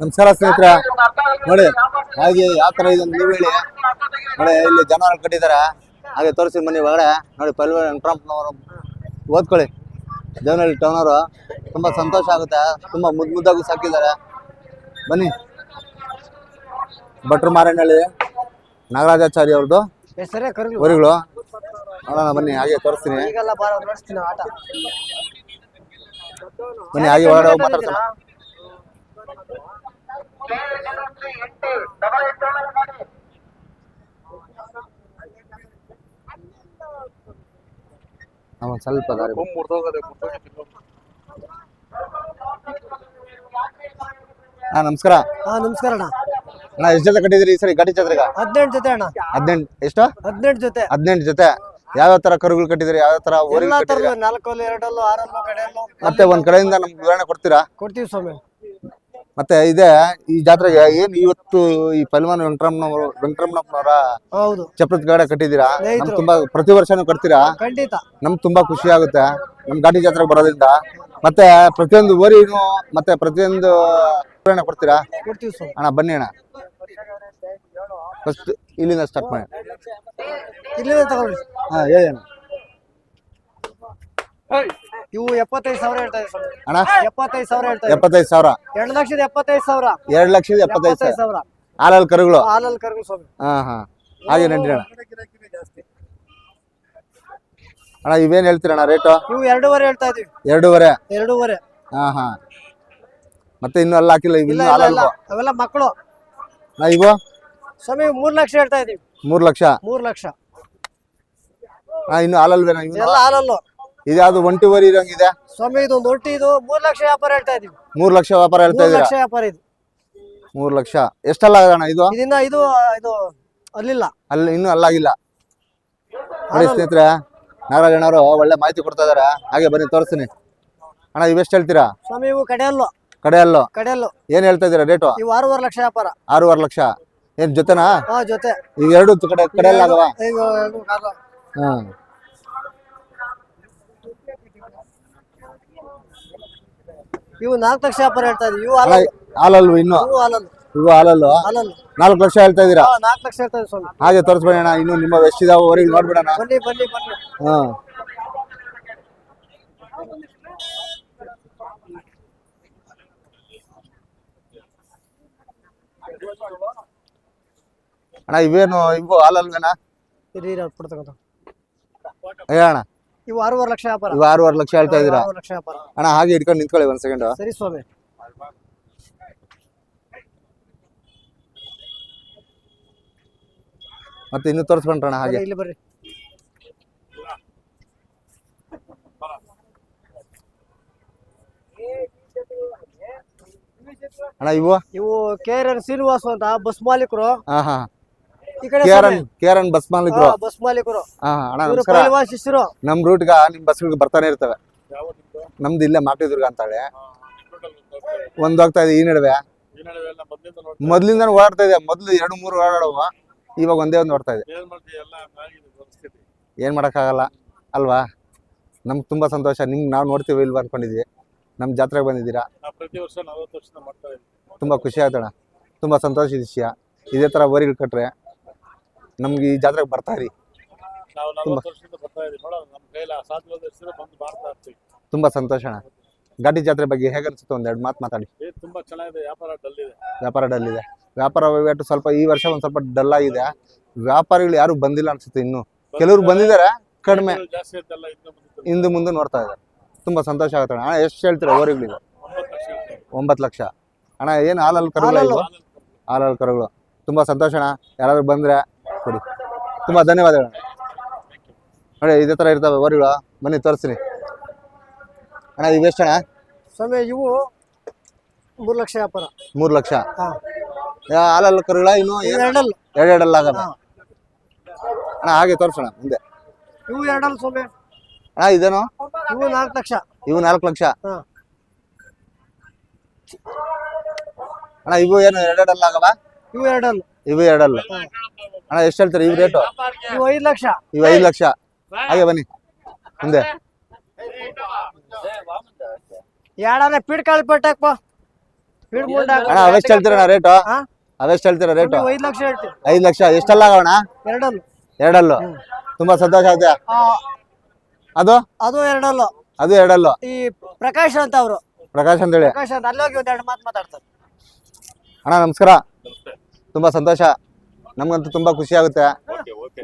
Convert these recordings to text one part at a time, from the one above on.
ನಮಸ್ಕಾರ ಸ್ನೇಹಿತರ ನೋಡಿ ಹಾಗೆ ಯಾವ ತರ ಇದೆ ನೀವು ಹೇಳಿ. ನೋಡಿ ಇಲ್ಲಿ ಜನ ಕಟ್ಟಿದ್ದಾರೆ ಹಾಗೆ ತೋರಿಸಿ ಮನೆ ಒಳಗಡೆ. ನೋಡಿ ಪಲ್ವ ಟ್ರಂಪ್ನವರು ಓದ್ಕೊಳ್ಳಿ. ದೇವನಹಳ್ಳಿ ಟೌನ್ ಅವರು ತುಂಬಾ ಸಂತೋಷ ಆಗುತ್ತೆ. ತುಂಬಾ ಮುದ್ದು ಮುದ್ದಾಗೂ ಸಾಕಿದ್ದಾರೆ. ಬನ್ನಿ. ಭಟ್ರು ಮಾರೇನಹಳ್ಳಿ ನಾಗರಾಜಾಚಾರ್ಯ ಅವ್ರದ್ದು ಹೊರಗಳು ಊರುಗಳು. ನೋಡೋಣ ಬನ್ನಿ ಹಾಗೆ ತೋರಿಸ್ತೀನಿ. ಬನ್ನಿ ಹಾಗೆ ಒಳಗಡೆ ಹೋಗಿ ಒಂದ್ ಸ್ವಲ್ಪ ಹಾ ನಮಸ್ಕಾರ. ಹಾ ನಮಸ್ಕಾರ ಅಣ್ಣ. ಅಣ್ಣ ಎಷ್ಟು ಜೊತೆ ಕಟ್ಟಿದ್ರಿ ಈ ಸರಿ ಗಟ್ಟಿ ಜಾತ್ರೆಗ ಹದಿನೆಂಟು ಜೊತೆ ಅಣ್ಣ. ಹದಿನೆಂಟು ಎಷ್ಟು? ಹದಿನೆಂಟು ಜೊತೆ. ಹದಿನೆಂಟು ಜೊತೆ. ಯಾವ್ಯಾವ ತರ ಕರುಗಳು ಕಟ್ಟಿದ್ರಿ ಯಾವ ತರ ಎಲ್ಲಾ ಕಟ್ಟಿದ್ರಿ ತರದ ನಾಲ್ಕಲ್ಲು ಎರಡಲ್ಲು ಆರಲ್ಲು ಕಡೆಯಲ್ಲು. ಮತ್ತೆ ಒಂದ್ ಕಡೆಯಿಂದ ನಮ್ಗೆ ವಿವರಣೆ ಕೊಡ್ತೀರಾ? ಕೊಡ್ತೀವಿ ಸ್ವಾಮಿ. ಮತ್ತೆ ಇದೆ ಈ ಜಾತ್ರೆಗೆ ಏನ್ ಇವತ್ತು ಈ ಪಲ್ವಾನ್ ವೆಂಕಟರಮಣವರು ವೆಂಕಟರಮಣಪ್ಪನವರ ಹೌದು. ಚಪ್ರದ ಗಾಡ ಕಟ್ಟಿದ್ದೀರಾ? ನಮ್ ತುಂಬಾ ಪ್ರತಿ ವರ್ಷನು ಕಟ್ತೀರಾ? ಖಂಡಿತ. ನಮ್ಗೆ ತುಂಬಾ ಖುಷಿ ಆಗುತ್ತೆ. ನಮ್ ಗಾಡಿ ಜಾತ್ರೆಗೆ ಬರೋದ್ರಿಂದ. ಮತ್ತೆ ಪ್ರತಿಯೊಂದು ಊರಿಗೂ ಮತ್ತೆ ಪ್ರತಿಯೊಂದು ಪ್ರೇರಣೆ ಕೊಡ್ತೀರಾ? ಕೊಡ್ತೀವಿ ಸ್ವಾಮಿ. ಅಣ್ಣ ಬನ್ನಿ ಅಣ್ಣ. ಫಸ್ಟ್ ಇಲ್ಲಿಂದ ಸ್ಟಾರ್ಟ್ ಮಾಡಿ. ತಗೊಳ್ಳಿ. ಹಾ ಹೇಳಿ ಅಣ್ಣ. ಇವು ಎಪ್ಪತ್ತೈದು ಸಾವಿರ ಹೇಳ್ತಾ ಇದೆ ಅಣ್ಣ? ಎಪ್ಪತ್ತೈದು ಸಾವಿರ ಹೇಳ್ತಾ ಇದೆ ಎಪ್ಪತ್ತೈದು ಸಾವಿರ? ಎರಡು ಲಕ್ಷದ ಎಪ್ಪತ್ತೈದು ಸಾವಿರ. ಎರಡು ಲಕ್ಷದ ಎಪ್ಪತ್ತೈದು ಎಪ್ಪತ್ತೈದು ಸಾವಿರ. ಸಾವಿರ. ಹಾಲಲ್ಲಿ ಕರುಗಳು? ಹಾಲಲ್ಲಿ ಕರುಗಳು ಸ್ವಾಮಿ. ಹಾ ಹಾ. ಹಾಗೆ ನಡ್ರಿ ಅಣ್ಣ. ಅಣ್ಣ ಇವೇನ್ ಹೇಳ್ತೀರಣ್ಣ ರೇಟು? ಇವು ಎರಡೂವರೆ ಹೇಳ್ತಾ ಇದೀವಿ. ಎರಡೂವರೆ? ಎರಡೂವರೆ. ಹಾ ಹಾ. ಮತ್ತೆ ಇನ್ನು ಅಲ್ಲ ಹಾಕಿಲ್ಲ ಇವು ಇಲ್ಲ ಇನ್ನು ಇಲ್ಲ ಇಲ್ಲ ಹಾಲಲ್ವಾ? ಅವೆಲ್ಲ ಮಕ್ಕಳು. ನಾ ಇವು? ಸ್ವಾಮಿ ಮೂರ್ ಲಕ್ಷ ಹೇಳ್ತಾ ಇದೀವಿ. ಮೂರ್ ಲಕ್ಷ? ಮೂರ್ ಲಕ್ಷ. ಹಾ ಇನ್ನು ಹಾಲಲ್ವೇನಾ ಇವು ಎಲ್ಲ ಹಾಲಲ್ಲು. ಇದ್ಯಾವ್ದು ಒಂಟಿವರಿ ಇರಂಗಿದೆ? ಸ್ವಾಮಿ ಇದು ಒಂದು ಒಟ್ಟಿ ಇದು ಮೂರ್ ಲಕ್ಷ ವ್ಯಾಪಾರ ಹೇಳ್ತಾ ಇದೀವಿ. ಮೂರ್ ಲಕ್ಷ ವ್ಯಾಪಾರ ಹೇಳ್ತಾ ಮೂರ್ ಇದೀರಾ ಲಕ್ಷ ವ್ಯಾಪಾರ ಇದು. ಮೂರ್ ಲಕ್ಷ. ಎಷ್ಟಲ್ಲ ಅಣ್ಣ ಇದು? ಇದನ್ನ ಇದು ಇದು ಅಲ್ಲಿಲ್ಲ. ಅಲ್ಲಿ ಇನ್ನೂ ಅಲ್ಲಾಗಿಲ್ಲ ನೋಡಿ ಸ್ನೇಹಿತರೆ ನಾಗರಾಜಣ್ಣವರು ಒಳ್ಳೆ ಮಾಹಿತಿ ಕೊಡ್ತಾ ಇದಾರೆ ಹಾಗೆ ಬನ್ನಿ ತೋರಿಸ್ತೀನಿ. ಅಣ್ಣ ಇವೆಷ್ಟು ಹೇಳ್ತೀರಾ? ಸ್ವಾಮಿ ಇವು ಕಡೆಯಲ್ಲು ಕಡೆಯಲ್ಲು ಕಡೆಯಲ್ಲು ಏನ್ ಹೇಳ್ತಾ ಇದೀರಾ ರೇಟು? ಇವು ಆರೂವರೆ ಲಕ್ಷ ವ್ಯಾಪಾರ. ಆರೂವರೆ ಲಕ್ಷ. ಏನ್ ಜೊತೆನಾ? ಹಾ ಜೊತೆ. ಈಗ ಎರಡು ಕಡೆ ಕಡೆಯಲ್ಲ ಆಗವ? ಈಗ ಎರಡು ಕಾಲು. ಇವು ನಾಲ್ಕು ಲಕ್ಷ ವ್ಯಾಪಾರ ಹೇಳ್ತಾ ಇದ್ದೀವಿ. ಇವು ಹಾಲಲ್ಲು. ಹಾಲಲ್ವು ಇನ್ನು. ಇವು ಹಾಲಲ್ಲು. ಇವು ಹಾಲಲ್ಲು. ಹಾಲಲ್ಲು. ನಾಲ್ಕು ಲಕ್ಷ ಹೇಳ್ತಾ ಇದೀರಾ ನಾಲ್ಕು ಲಕ್ಷ ಹೇಳ್ತಾ ಇದ್ದೀವಿ ಸ್ವಾಮಿ. ಹಾಗೆ ತೋರಿಸ್ಬೇಡಿ ಇನ್ನು ನಿಮ್ಮ ಎಷ್ಟಿದಾವ ಹೊರಗೆ ನೋಡ್ಬಿಡಣ. ಬನ್ನಿ ಬನ್ನಿ ಬನ್ನಿ. ಹಾ. ಅಣ್ಣ ಇವೇನು ಇವು ಹಾಲಲ್ವೇನಾ ಅವ್ರು ಕೊಡ್ತಕ್ಕಂಥ ಏ ಅಣ್ಣ. ಇವು ಆರೂವರೆ ಲಕ್ಷ ವ್ಯಾಪಾರ. ಇವು ಆರೂವರೆ ಲಕ್ಷ ಹೇಳ್ತಾ ಆರೂವರೆ ಲಕ್ಷ ವ್ಯಾಪಾರ. ಅಣ್ಣ ಹಾಗೆ ಇಟ್ಕೊಂಡು ನಿಂತ್ಕೊಳ್ಳಿ ಒಂದ್ ಸೆಕೆಂಡ್ ಸರಿ ಸ್ವಾಮಿ. ಮತ್ತೆ ಇನ್ನು ತೋರಿಸ್ಕೊಂಡ್ರಣ ಹಾಗೆ. ಇಲ್ಲಿ ಬರ್ರಿ. ಅಣ್ಣ ಇವು? ಇವು ಕೆ ಆರ್ ಎನ್ ಶ್ರೀನಿವಾಸ್ ಅಂತ ಬಸ್ ಮಾಲೀಕರು. ಹಾ ಹಾ ಕೇರನ್ ಕೇರನ್ ಬಸ್ ಮಾಲೀಕರು. ಬಸ್ ಮಾಲೀಕರು. ಅಣ್ಣ ನಮಸ್ಕಾರ. ಶಿಷ್ಯರು. ನಮ್ ರೂಟ್ಗ ನಿಮ್ ಬಸ್ಗಳಿಗೆ ಬರ್ತಾನೆ ಇರ್ತವೆ. ನಮ್ದು ಇಲ್ಲೇ ಮಾಕ್ಲಿದುರ್ಗ ಅಂತಾಳೆ. ಒಂದ್ ಹೋಗ್ತಾ ಇದೆ ಈ ನಡುವೆ. ಮೊದ್ಲಿಂದ ಓಡಾಡ್ತಾ ಇದೆ ಮೊದ್ಲು ಎರಡು ಮೂರು ಓಡಾಡುವ. ಇವಾಗ ಒಂದೇ ಒಂದು ಓಡ್ತಾ ಇದೆ. ಏನ್ ಮಾಡಕ್ಕಾಗಲ್ಲ ಅಲ್ವಾ? ನಮ್ಗೆ ತುಂಬಾ ಸಂತೋಷ. ನಿಮ್ಗೆ ನಾವು ನೋಡ್ತೀವಿ ಇಲ್ವಾ ಅನ್ಕೊಂಡಿದ್ವಿ. ನಮ್ ಜಾತ್ರೆಗೆ ಬಂದಿದ್ದೀರಾ? ತುಂಬಾ ಖುಷಿ ಆಯ್ತಣ್ಣ. ತುಂಬಾ ಸಂತೋಷ ವಿಷಯ. ಇದೇ ತರ ಓರಿಗಳು ಕಟ್ರೆ. ನಮ್ಗೆ ಈ ಜಾತ್ರೆಗೆ ಬರ್ತಾ ಇರಿ. ನಾವು ನಲವತ್ತು ವರ್ಷದಿಂದ ಬರ್ತಾ ಇದ್ದೀವಿ. ನೋಡೋಣ ನಮ್ಮ ಕೈಲಿ ಸಾಧ್ಯವಾದ ಹೆಸರು ಬಂದು ಮಾಡ್ತಾ ಇರ್ತೀವಿ. ತುಂಬಾ ಸಂತೋಷ ಅಣ್ಣ. ಘಾಟಿ ಜಾತ್ರೆ ಬಗ್ಗೆ ಹೇಗೆ ಅನ್ಸುತ್ತೆ? ಒಂದ್ ಎರಡು ಮಾತು ಮಾತಾಡಿ. ಏ ತುಂಬಾ ಚೆನ್ನಾಗಿದೆ. ವ್ಯಾಪಾರ ಡಲ್ ಇದೆ ವ್ಯಾಪಾರ ಡಲ್ ಇದೆ ವ್ಯಾಪಾರ ವಹಿವಾಟು ಸ್ವಲ್ಪ ಈ ವರ್ಷ ಒಂದ್ ಸ್ವಲ್ಪ ಡಲ್ ಆಗಿದೆ. ವ್ಯಾಪಾರಿಗಳು ಯಾರು ಬಂದಿಲ್ಲ ಅನ್ಸುತ್ತೆ ಇನ್ನು. ಕೆಲವ್ರು ಬಂದಿದ್ದಾರೆ ಕಡಿಮೆ. ರೇಟ್ಗಳು ಜಾಸ್ತಿ ಇದ್ದಲ್ಲ ಇನ್ನು ಮುಂದೆ ಹಿಂದೆ ಮುಂದೆ ನೋಡ್ತಾ ಇದ್ದಾರೆ. ತುಂಬಾ ಸಂತೋಷ ಆಗುತ್ತೆ ಅಣ್ಣ. ಎಷ್ಟು ಹೇಳ್ತೀರಾ ಓರಿಗಳಿಗೆ? ಒಂಬತ್ತು ಲಕ್ಷ ಇರ್ತದೆ. ಒಂಬತ್ತು ಲಕ್ಷ. ಅಣ್ಣ ಏನು ಹಾಲಲ್ಲಿ ಕರುಗಳು ಹಾಲಲ್ಲು. ಹಾಲಲ್ಲಿ ಕರುಗಳು. ತುಂಬಾ ಸಂತೋಷ ಅಣ್ಣ. ಯಾರಾದ್ರೂ ಬಂದ್ರೆ ಕೊಡಿ. ತುಂಬ ಧನ್ಯವಾದಗಳು. ನೋಡಿ ಇದೇ ತರ ಇರ್ತಾವೆ ಓರಿಗಳು. ಬನ್ನಿ ತೋರಿಸ್ತೀನಿ. ಅಣ್ಣ ಇವೆಷ್ಟು ಅಣ್ಣ ಸ್ವಾಮಿ ಇವು ಮೂರು ಲಕ್ಷ ವ್ಯಾಪಾರ. ಮೂರು ಲಕ್ಷ. ಹಾಲಲ್ಲಿ ಕರುಗಳ ಇನ್ನು ಎರಡಲ್ಲ. ಎರಡಲ್ ಎರಡೆರಡಲ್ಲ ಆಗಲ್ಲ. ಅಣ್ಣ ಹಾಗೆ ತೋರಿಸೋಣ ಮುಂದೆ. ಇವು ಎರಡಲ್ಲ ಸ್ವಾಮಿ. ಅಣ್ಣ ಇದೇನು? ಇವು ನಾಲ್ಕು ಲಕ್ಷ. ಇವು ನಾಲ್ಕು ಲಕ್ಷ. ಅಣ್ಣ ಇವು ಏನು ಎರಡೆರಡಲ್ಲ ಆಗಲ್ಲ? ಇವು ಎರಡಲ್ ಇವು ಎರಡಲ್ಲ. ಅಣ್ಣ ಎಷ್ಟು ಹೇಳ್ತಾರೆ? ಇವ್ ರೇಟು ಐದು ಲಕ್ಷ. ಇವು ಐದು ಲಕ್ಷ. ಹಾಗೆ ಬನ್ನಿ. ಮುಂದೆ. ಎರಡನೇ ಪೀಡ್ ಕಾಳು ಪೆಟ್ಟಾಕ್ಪ ಫೀಡ್ ಮುಂಡ ಅಣ್ಣ ಅವೆಷ್ಟು ಹೇಳ್ತೀರಣ್ಣ ರೇಟು ಹಾ? ಅವೆಷ್ಟು ಹೇಳ್ತೀರಾ ರೇಟು ಐದು ಲಕ್ಷ ಹೇಳ್ತೀವಿ ಐದು ಲಕ್ಷ. ಎಷ್ಟೆಲ್ಲ ಆಗೋಣ ಎರಡಲ್ಲ. ಎರಡಲ್ಲು. ತುಂಬಾ ಸಂತೋಷ ಆಗುತ್ತೆ. ಅದು? ಅದು ಎರಡಲ್ಲ. ಅದು ಎರಡಲ್ಲು. ಈ ಪ್ರಕಾಶ್ ಅಂತ ಅವರು. ಪ್ರಕಾಶ್ ಅಂತೇಳಿ ಪ್ರಕಾಶ್ ಅಂತ ಅಲ್ಲಿ ಹೋಗಿ ಒಂದ್ ಎರಡು ಮಾತು ಮಾತಾಡ್ತಾರೆ. ಅಣ್ಣ ನಮಸ್ಕಾರ. ನಮಸ್ತೆ. ತುಂಬಾ ಸಂತೋಷ. ನಮ್ಗಂತೂ ತುಂಬಾ ಖುಷಿ ಆಗುತ್ತೆ.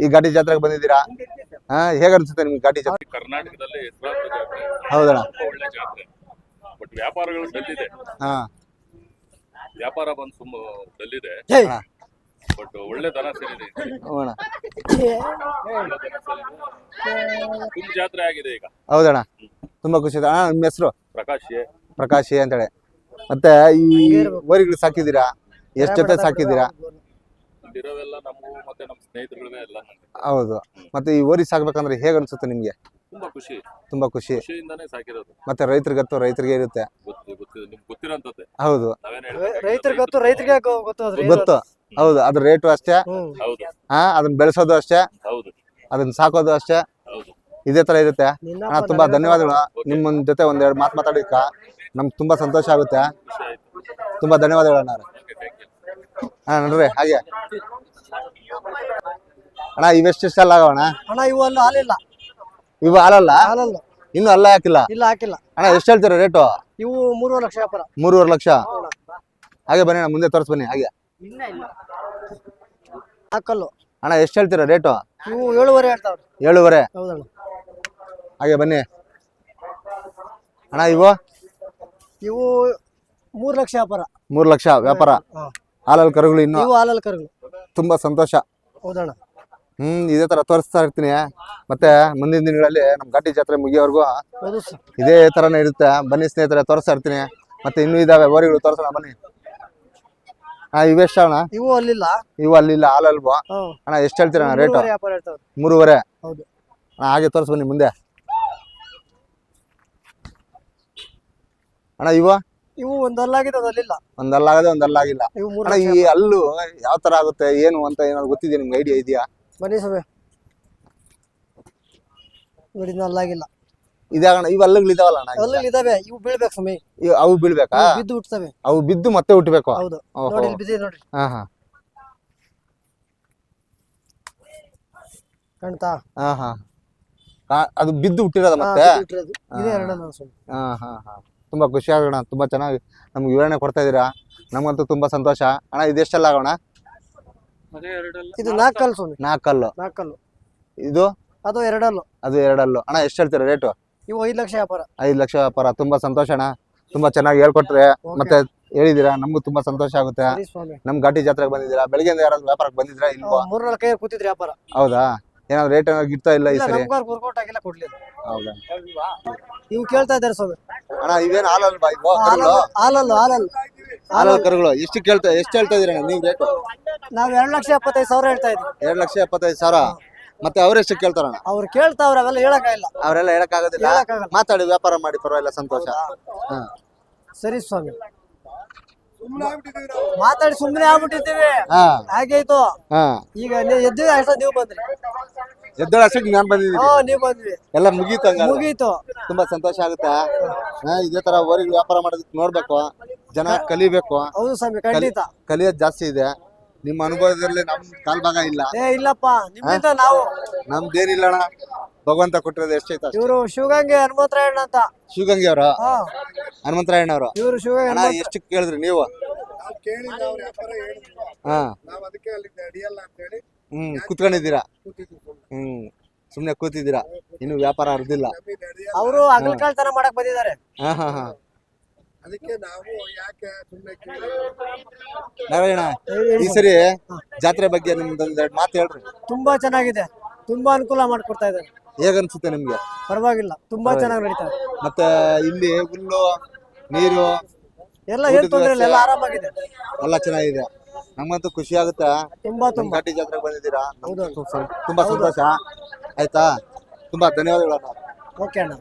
ಈ ಘಾಟಿ ಜಾತ್ರೆಗೆ ಬಂದಿದ್ದೀರಾ? ಹಾ ಹೇಗ ಅನ್ಸುತ್ತೆ ನಿಮ್ಗೆ ಘಾಟಿ ಜಾತ್ರೆ? ಕರ್ನಾಟಕದಲ್ಲಿ ಹೌದಣ್ಣ. ತುಂಬಾ ಒಳ್ಳೆ ಜಾತ್ರೆ. ಬಟ್ ವ್ಯಾಪಾರಗಳು ಡಲ್ಲಿದೆ ಹಾ. ವ್ಯಾಪಾರ ಬಂದು ತುಂಬ ಡಲ್ಲಿದೆ ಹೇ. ಬಟ್ ಒಳ್ಳೆ ದನ ಸೇರಿದೆ. ಸೇರಿದೆ ತುಂಬ ಜಾತ್ರೆ ಆಗಿದೆ ಈಗ. ಹೌದಣ್ಣ. ತುಂಬಾ ಖುಷಿ ಇದೆ ನಿಮ್ಮ ಹೆಸರು? ಪ್ರಕಾಶ್ ಪ್ರಕಾಶ್ ಪ್ರಕಾಶಿ ಅಂತೇಳಿ. ಮತ್ತೆ ಈ ಓರಿಗಳು ಸಾಕಿದ್ದೀರಾ? ಎಷ್ಟು ಜೊತೆ ಸಾಕಿದ್ದೀರಾ? ನಮಗೂ ಮತ್ತೆ ನಮ್ಮ ಸ್ನೇಹಿತರುಗಳೇ ಎಲ್ಲ ಹೌದು. ಮತ್ತೆ ಈ ಓರಿ ಸಾಕ್ಬೇಕಂದ್ರೆ ಹೇಗೆ ಅನ್ಸುತ್ತೆ ನಿಮ್ಗೆ? ತುಂಬಾ ಖುಷಿ. ತುಂಬಾ ಖುಷಿ. ಖುಷಿಯಿಂದಾನೇ ಸಾಕಿರೋದು. ಮತ್ತೆ ರೈತರಿಗತ್ತು ರೈತರಿಗೆ ಇರುತ್ತೆ. ಗೊತ್ತು ಗೊತ್ತು. ನಿಮ್ಗೆ ಗೊತ್ತಿರೋಂಥದ್ದೇ ಹೌದು. ನಾವೇನ್ ರೈತರಿಗೆ ಗೊತ್ತು ರೈತರಿಗೆ ಗೊತ್ತು ಅದ್ರಿ ಗೊತ್ತು. ಹೌದು. ಅದ್ರ ರೇಟು ಅಷ್ಟೇ. ಹೌದು. ಹಾ ಅದನ್ನ ಬೆಳೆಸೋದು ಅಷ್ಟೇ. ಹೌದು. ಅದನ್ನ ಸಾಕೋದು ಅಷ್ಟೇ. ಹೌದು. ಇದೇ ತರ ಇರುತ್ತೆ. ಅಣ್ಣ ತುಂಬಾ ಧನ್ಯವಾದಗಳು. ನಿಮ್ಮ ಜೊತೆ ಒಂದೆರಡು ಮಾತು ಮಾತಾಡಿಕ ನಮ್ಗೆ ತುಂಬಾ ಸಂತೋಷ ಆಗುತ್ತೆ. ತುಂಬಾ ಧನ್ಯವಾದಗಳು ಅಣ್ಣ ಹಾ ನೋಡ್ರಿ ಹಾಗೆ. ಅಣ್ಣ ಇವೆಷ್ಟೆಷ್ಟೆಲ್ಲ ಆಗವಣ ಅಣ್ಣ ಇವು ಅಲ್ಲಿ ಹಾಲಿಲ್ಲ. ಇವು ಹಾಲಲ್ಲ? ಹಾಲಲ್ಲ. ಇನ್ನು ಅಲ್ಲ ಹಾಕಿಲ್ಲ? ಇಲ್ಲ ಹಾಕಿಲ್ಲ. ಅಣ್ಣ ಎಷ್ಟು ಹೇಳ್ತೀರ ರೇಟು? ಇವು ಮೂರುವರೆ ಲಕ್ಷ ವ್ಯಾಪಾರ. ಮೂರುವರೆ ಲಕ್ಷ? ಹಾಗೆ ಬನ್ನಿ ಅಣ್ಣ ಮುಂದೆ ತೋರಿಸ್ ಬನ್ನಿ ಹಾಗೆ. ಹಾಕಲ್ಲು. ಅಣ್ಣ ಎಷ್ಟು ಹೇಳ್ತೀರ ರೇಟು? ಇವು ಏಳುವರೆ ಹೇಳ್ತಾವ್ರಿ. ಏಳುವರೆ? ಹೌದಣ್ಣ. ಹಾಗೆ ಬನ್ನಿ. ಅಣ್ಣ ಇವು? ಇವು ಮೂರು ಲಕ್ಷ ವ್ಯಾಪಾರ. ಮೂರು ಲಕ್ಷ ವ್ಯಾಪಾರ? ಹಾ. ಹಾಲಲ್ಲಿ ಕರುಗಳು ಇನ್ನು ಇವು ಹಾಲಲ್ಲಿ ಕರುಗಳು. ತುಂಬಾ ಸಂತೋಷ. ಹೌದಣ್ಣ. ಹ್ಮ್ ಇದೇ ತರ ತೋರಿಸ್ತಾ ಇರ್ತೀನಿ. ಮತ್ತೆ ಮುಂದಿನ ದಿನಗಳಲ್ಲಿ ನಮ್ ಘಾಟಿ ಜಾತ್ರೆ ಮುಗಿಯೋವರೆಗೂ ಹೌದು ಸರ್. ಇದೇ ತರನೇ ಇರುತ್ತೆ. ಬನ್ನಿ ಸ್ನೇಹಿತರೆ ತೋರಿಸ್ತಾ ಇರ್ತೀನಿ. ಮತ್ತೆ ಇನ್ನೂ ಇದಾವೆ ಓರಿಗಳು ತೋರಿಸೋಣ ಬನ್ನಿ. ಹಾ ಇವೆಷ್ಟ ಅಣ್ಣ? ಇವು ಅಲ್ಲಿಲ್ಲ. ಇವು ಅಲ್ಲಿಲ್ಲ ಹಾಲಲ್ವಾ? ಹ್ಮ್ ಅಣ್ಣ ಎಷ್ಟು ಹೇಳ್ತೀರ ಅಣ್ಣ ರೇಟು? ಮೂರುವರೆ ವ್ಯಾಪಾರ ಹೇಳ್ತಾವ್ರಿ ಮೂರುವರೆ. ಹೌದು. ಅಣ್ಣ ಹಾಗೆ ತೋರಿಸ್ ಬನ್ನಿ ಮುಂದೆ. ಅಣ್ಣ ಇವ? ಇವು ಒಂದಲ್ಲಾಗಿದೆ ಅದಲ್ಲಿಲ್ಲ. ಒಂದಲ್ಲಾಗದೆ ಒಂದಲ್ಲಾಗಿಲ್ಲ. ಇವು ಮೂರು ಅಣ್ಣ ಈ ಹಲ್ಲು ಯಾವ ತರ ಆಗುತ್ತೆ ಏನು ಅಂತ ಏನಾದ್ರು ಗೊತ್ತಿದೆ ನಿಮ್ಗೆ ಐಡಿಯಾ ಇದೆಯಾ? ಬನ್ನಿ ಸಭೆ ನೋಡಿ ಅಲ್ಲಾಗಿಲ್ಲ. ಇದಾಗಣ ಇವು ಹಲ್ಲುಗಳು ಇದಾವಲ್ಲ ಅಣ್ಣ ಅಲ್ಲಿ ಇದಾವೆ ಇವು ಬೀಳ್ಬೇಕು ಸ್ವಾಮಿ. ಇವು- ಅವು ಬೀಳ್ಬೇಕಾ? ಇವು ಬಿದ್ದು ಹುಟ್ಟುತ್ತವೆ ಅವು ಬಿದ್ದು ಮತ್ತೆ ಹುಟ್ಟಬೇಕು ಹೌದು. ಓಹೋ. ನೋಡಿ ಇಲ್ಲಿ ಬಿದ್ದಿದೆ ನೋಡ್ರಿ. ಹಾ ಹಾ. ಕಾಣ್ತಾ? ಹಾ ಹಾ. ಅದು ಬಿದ್ದು ಹುಟ್ಟಿರೋದ ಮತ್ತೆ? ಬಿದ್ದು ಹುಟ್ಟಿರೋದು. ಇದೇ ಎರಡನ್ನ ಸುಮ್ನೆ. ಹಾ ಹಾ ಹಾ. ತುಂಬಾ ಖುಷಿ ಆಗೋಣ ತುಂಬಾ ಚೆನ್ನಾಗಿ ನಮ್ಗೆ ವಿವರಣೆ ಕೊಡ್ತಾ ಇದೀರಾ ನಮಗಂತೂ ತುಂಬಾ ಸಂತೋಷ. ಅಣ್ಣ ಇದೆಷ್ಟೆಲ್ಲ ಆಗೋಣ? ಅದೇ ಎರಡಲ್ಲ. ಇದು ನಾಲ್ಕಲ್ಲು ಸ್ವಾಮಿ. ನಾಲ್ಕಲ್ಲು. ನಾಲ್ಕಲ್ಲು. ಇದು? ಅದು ಎರಡಲ್ಲು. ಅದು ಎರಡಲ್ಲು. ಅಣ್ಣ ಎಷ್ಟು ಹೇಳ್ತೀರಾ ರೇಟು? ಇವು ಐದು ಲಕ್ಷ ವ್ಯಾಪಾರ. ಐದು ಲಕ್ಷ ವ್ಯಾಪಾರ. ತುಂಬಾ ಸಂತೋಷ ಅಣ್ಣ. ತುಂಬಾ ಚೆನ್ನಾಗಿ ಹೇಳ್ಕೊಟ್ರೆ. ಮತ್ತೆ ಹೇಳಿದೀರಾ ನಮಗೂ ತುಂಬಾ ಸಂತೋಷ ಆಗುತ್ತೆ. ನಮ್ ಘಾಟಿ ಜಾತ್ರೆಗೆ ಬಂದಿದ್ದೀರಾ? ಬೆಳಗ್ಗೆಯಿಂದ ಯಾರಾದ್ರೂ ವ್ಯಾಪಾರಕ್ಕೆ ಬಂದಿದ್ರಾ ಇಲ್ವಾ? ಮೂರ್ ನಾಲ್ಕು ಕೈ ಕೂತಿದ್ರಿ ವ್ಯಾಪಾರ. ಹೌದಾ? ಏನಾದ್ರು ರೇಟ್ ಏನಾದ್ರು ಗಿಡ್ತಾ ಇಲ್ಲ ಈ ಇಲ್ಲ ಸರಿ? ಆಗಿಲ್ಲ ಕೊಡ್ಲಿಲ್ಲ. ಹೌದಾ? ಇವು ಕೇಳ್ತಾ ಇದ್ದಾರೆ ಸ್ವಾಮಿ. ಅಣ್ಣ ಇವೇನ್ ಹಾಲಲ್ವಾ ಇವು ಹಾಲಲ್ಲು ಕರುಗಳು? ಹಾಲಲ್ಲು ಹಾಲಲ್ಲು. ಹಾಲಲ್ ಕರುಗಳು ಎಷ್ಟು ಕೇಳ್ತಾ ಎಷ್ಟು ಹೇಳ್ತಾ ಇದೀರ ನೀವು ರೇಟು? ನಾವ್ ಎರಡ್ ಲಕ್ಷ ಎಪ್ಪತ್ತೈದು ಸಾವಿರ ಹೇಳ್ತಾ ಇದ್ದೀವಿ. ಎರಡ್ ಲಕ್ಷ ಎಪ್ಪತ್ತೈದು ಸಾವಿರ? ಮತ್ತೆ ಅವ್ರೆಷ್ಟು ಕೇಳ್ತಾರಣ್ಣ ಅವ್ರು ಕೇಳ್ತಾವ್ರ ಅವೆಲ್ಲ ಹೇಳಕ್ಕಾಗಿಲ್ಲ. ಅವರೆಲ್ಲ ಹೇಳಕ್ ಆಗೋದಿಲ್ಲ ಹೇಳಕ್ಕಾಗಲ್ಲ. ಮಾತಾಡಿ ವ್ಯಾಪಾರ ಮಾಡಿ ಪರವಾಗಿಲ್ಲ ಸಂತೋಷ. ಹಾ. ಸರಿ ಸ್ವಾಮಿ. ಮಾತಾಡಿ ಸುಮ್ಮನೆ ಆಗ್ಬಿಟ್ಟಿದ್ದೀವಿ. ಹಾ. ಆಯ್ತು. ಹಾ. ಈಗ ನೀವು ಎದ್ದಿವಿ ಅಷ್ಟ ನೀವು ಬಂದ್ರಿ? ಎದ್ದಳ ಅಷ್ಟಕ್ಕೆ ನಾನು ಬಂದಿದ್ದೀನಿ ಹಾ ನೀವ್ ಬಂದ್ವಿ. ಎಲ್ಲ ಮುಗೀತು ಹಂಗಾದ್ರೆ? ಮುಗೀತು. ತುಂಬಾ ಸಂತೋಷ ಆಗುತ್ತೆ. ಹಾ ಇದೇ ತರ ಹೊರಗೆ ವ್ಯಾಪಾರ ಮಾಡೋದಕ್ಕೆ ನೋಡ್ಬೇಕು. ಜನ ಕಲಿಬೇಕು. ಹೌದು ಸ್ವಾಮಿ ಖಂಡಿತ. ಕಲಿಯೋದ್ ಜಾಸ್ತಿ ಇದೆ. ನಿಮ್ಮ ಅನುಭವದಲ್ಲಿ ನಮ್ ಕಾಲ್ ಭಾಗ ಇಲ್ಲ. ಏ ಇಲ್ಲಪ್ಪ. ನಿಮ್ಮಿಂದ ನಾವು. ನಮ್ದೇನಿಲ್ಲ ಅಣ್ಣ. ಭಗವಂತ ಕೊಟ್ಟಿರೋದು ಎಷ್ಟೈತ ಅಷ್ಟೇ. ಇವರು ಶಿವಗಂಗೆ ಹನುಮಂತರಾಯಣ್ಣ ಅಂತ. ಶಿವಗಂಗೆ ಅವರ? ಹಾ. ಹನುಮಂತರಾಯಣ್ಣ ಅವರು? ಇವರು ಶಿವಗಂಗೆ ಅಣ್ಣ ಎಷ್ಟು ಕೇಳಿದ್ರಿ ನೀವು? ಕೇಳಿಲ್ಲ ಅವ್ರ ವ್ಯಾಪಾರ ಹೇಳಿದ್ರು. ಹಾ. ನಾವು ಅದಕ್ಕೆ ಅಲ್ಲಿ ನಡೆಯಲ್ಲ ಅಂತ ಹೇಳಿ ಹ್ಮ್ ಕುತ್ಕೊಂಡಿದ್ದೀರಾ? ಸುಮ್ನೆ ಕೂತಿದ್ದೀರಾ? ಇನ್ನು ವ್ಯಾಪಾರ ಅರ್ದಿಲ್ಲ. ಅವರು ಅವರು ಅಗಲಕಾಳ್ತನ ಮಾಡಕ್ ಬಂದಿದ್ದಾರೆ. ಹಾ ಹಾ ಹಾ. ಅದಕ್ಕೆ ನಾವು ಯಾಕೆ ಸುಮ್ಮನೆ ಕೇಳಿ ನಾರಾಯಣ ಈ ಸರಿ ಜಾತ್ರೆ ಬಗ್ಗೆ ನಿಮ್ದೊಂದೆರಡು ಮಾತು ಹೇಳ್ರಿ. ತುಂಬಾ ಚೆನ್ನಾಗಿದೆ. ತುಂಬಾ ಅನುಕೂಲ ಮಾಡ್ಕೊಡ್ತಾ ಇದ್ದಾರೆ. ಹೇಗನ್ಸುತ್ತೆ ನಿಮ್ಗೆ? ಪರವಾಗಿಲ್ಲ. ತುಂಬಾ ಚೆನ್ನಾಗಿ ನಡೀತಾರೆ ಇದೆ. ಮತ್ತೆ ಇಲ್ಲಿ ಹುಲ್ಲು ನೀರು ಎಲ್ಲ ಏನ್ ತೊಂದ್ರೆ ಇಲ್ಲ ಎಲ್ಲ ಆರಾಮಾಗಿದೆ. ಎಲ್ಲ ಚೆನ್ನಾಗಿದೆ. ನಮ್ಮಂತೂ ಖುಷಿ ಆಗುತ್ತೆ. ತುಂಬಾ ತುಂಬಾ. ಘಾಟಿ ಜಾತ್ರೆಗೆ ಬಂದಿದ್ದೀರಾ? ನಮ್ಗಂತೂ ಸ್ವಲ್ಪ- ತುಂಬಾ ಸಂತೋಷ. ಆಯ್ತಾ? ತುಂಬಾ ಧನ್ಯವಾದಗಳು ಅಣ್ಣ. ಓಕೆ ಅಣ್ಣ.